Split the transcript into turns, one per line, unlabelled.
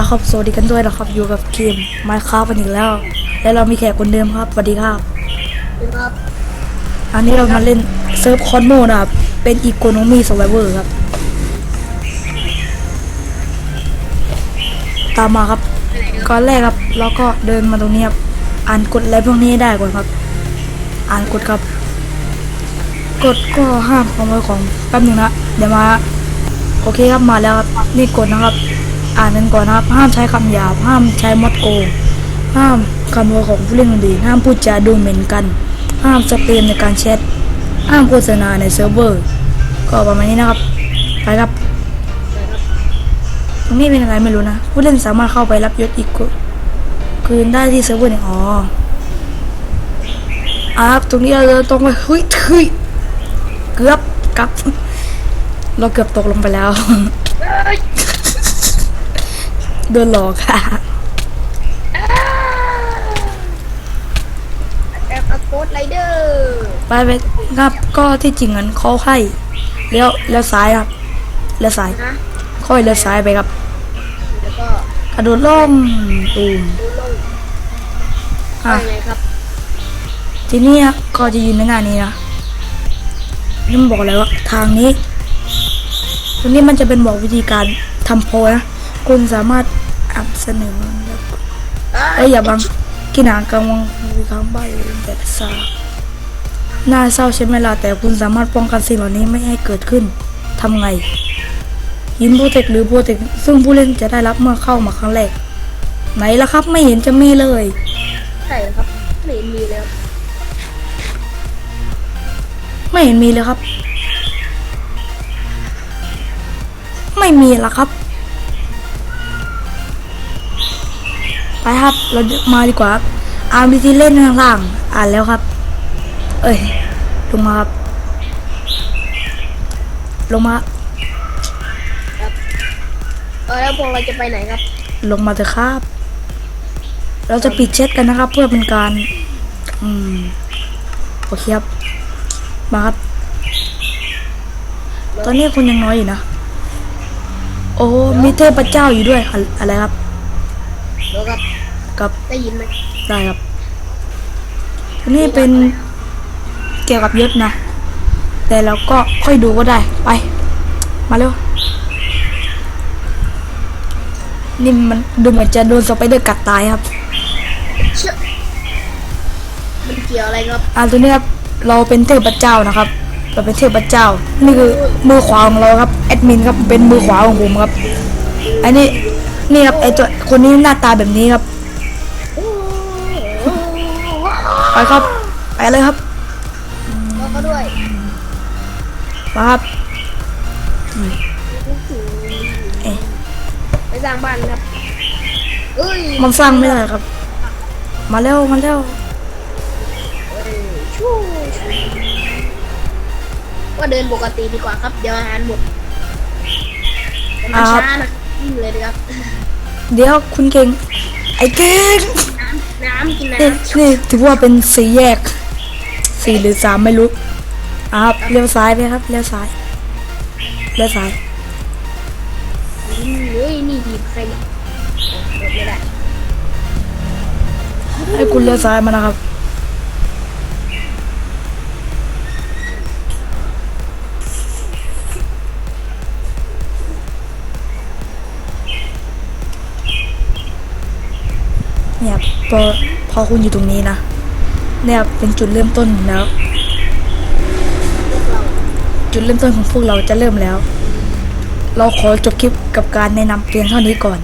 เอาละครับสวัสดีกันด้วยนะครับ อยู่กับเกมไมค์ค a f t กันอีกแล้ว และเรามีแขกคนเดิมครับสวัสดีครับ
ครับ
อันนี้เรามาเล่นเซิร์ฟคอนโมนะครับเป็นอีโคโนมีส v i เวอร์ครับ ตามมาครับก่อนแรกครับเราก็เดินมาตรงนี้ครับอ่านกฎอะไรพวกนี้ให้ได้ก่อนครับ อ่านกฎครับกฎก็ห้ามขโมยของแป๊บหนึงนะเดี๋ยวมา โอเคครับมาแล้วครับนี่กฎนะครับ อ่านกันก่อนนะครับ ห้ามใช้คำหยาบห้ามใช้มดโกงห้ามขโมยของผู้เล่นคนอื่นห้ามพูดจาดูหมิ่นกัน ห้ามสเปมในการแชทห้ามโฆษณาในเซิร์ฟเวอร์ ก็ประมาณนี้นะครับ ไปครับตรงนี้เป็นอะไรไม่รู้นะ ผู้เล่นสามารถเข้าไปรับยศอีกคืนได้ที่เซิร์ฟเวอร์เนี่ยอ๋ออะครับตรงนี้เราต้องไปเฮ้ยเฮ้ยเกือบกับ เราเกือบตกลงไปแล้ว โดนหลอกค่ะ
แอปโคดไรเดอร์
ไปไปครับก็ที่จริงนั้นเขาให้เลี้ยวเลี้ยวซ้ายครับเลี้ยวซ้าย
นะ
ค่อยเลี้ยวซ้ายไปครับ
แล้วก็
กระโดดล่มตูม
ดูลง
อะ
ไปไงครับ
ทีนี้ก็จะยืนในหน้านี้นะนี่มันบอกเลยว่าทางนี้ ตรงนี้มันจะเป็นบอกวิธีการทำโพลนะ คุณสามารถ อัพเสนอเอ้ยอย่าบังกินหางกลางวังมีคำใบแบบซาน่าเศร้าใช่ไหมล่ะแต่คุณสามารถป้องกันสิ่งเหล่านี้ไม่ให้เกิดขึ้นทำไง ยินโปรเทคหรือโปรเทคซึ่งผู้เล่นจะได้รับเมื่อเข้ามาครั้งแรก ไหนล่ะครับไม่เห็นจะมีเลย
ใช่ครับไม่เห็นมีแล้ว
ไม่เห็นมีเลยครับ ไม่มีละครับ ครับ เรามาดีกว่าครับอ่านวิธีเล่นข้างล่าง อ่านแล้วครับ เอ้ย ลงมาครับ ลงมา
เออแล้วพวกเราจะไปไหนครับ
ลงมาเถอะครับ เราจะปิดเช็ดกันนะครับ เพื่อเป็นการ อืม โอเคครับ มาครับ ตอนนี้คนยังน้อยอยู่นะ โอ้ มีเทพเจ้าอยู่ด้วย อะอะไรครับ
เดี๋ยวครับ
กับ
ได้ยินไหม
ได้ครับอันนี้เป็นเกี่ยวกับยศนะ แต่เราก็ค่อยดูก็ได้ไป มาเร็วนี่มันดูเหมือนจะโดนสไปเดอร์กัดตายครับ
เชื่อมันเกี่ยวอะไรครับ
อ่าตัวนี้ครับเราเป็นเทพเจ้านะครับ เราเป็นเทพเจ้า นี่คือมือขวาของเราครับแอดมินครับเป็นมือขวาของผมครับ อันนี้นี่ครับไอตัวคนนี้หน้าตาแบบนี้ครับ ไปครับไปเลยครับ
แล้วก็ด้วย
มาครับเอ๊ะ
ไปสร้างบ้านครับเอ้ย
มันสร้างไม่ได้ครับ มาเร็วมาเร็ว
เอ้ยชู้ว่าเดินปกติดีกว่าครับ เดี๋ยวอาหารหมดแต่มัน
อ่า
ช้านะวิ่งเลยนะครับ
เดี๋ยวคุณเก่งไอ้เก่ง
น้ำน้ำกิน
นี่
น้ำ
นี่ถือว่าเป็นสี่แยกสี่หรือสามไม่รู้อ่าครับเลี้ยวซ้ายไปครับเลี้ยวซ้ายเลี้ยวซ้าย
อืมเฮ้ยนี่ทีมใครเนี่ยหมดไม่ได้
ให้คุณเลี้ยวซ้ายมานะครับเนี่ย พอพอคุณอยู่ตรงนี้นะเนี่ยเป็นจุดเริ่มต้นแล้ว จุดเริ่มต้นของพวกเราจะเริ่มแล้ว เราขอจบคลิปกับการแนะนำเพียงเท่านี้ก่อน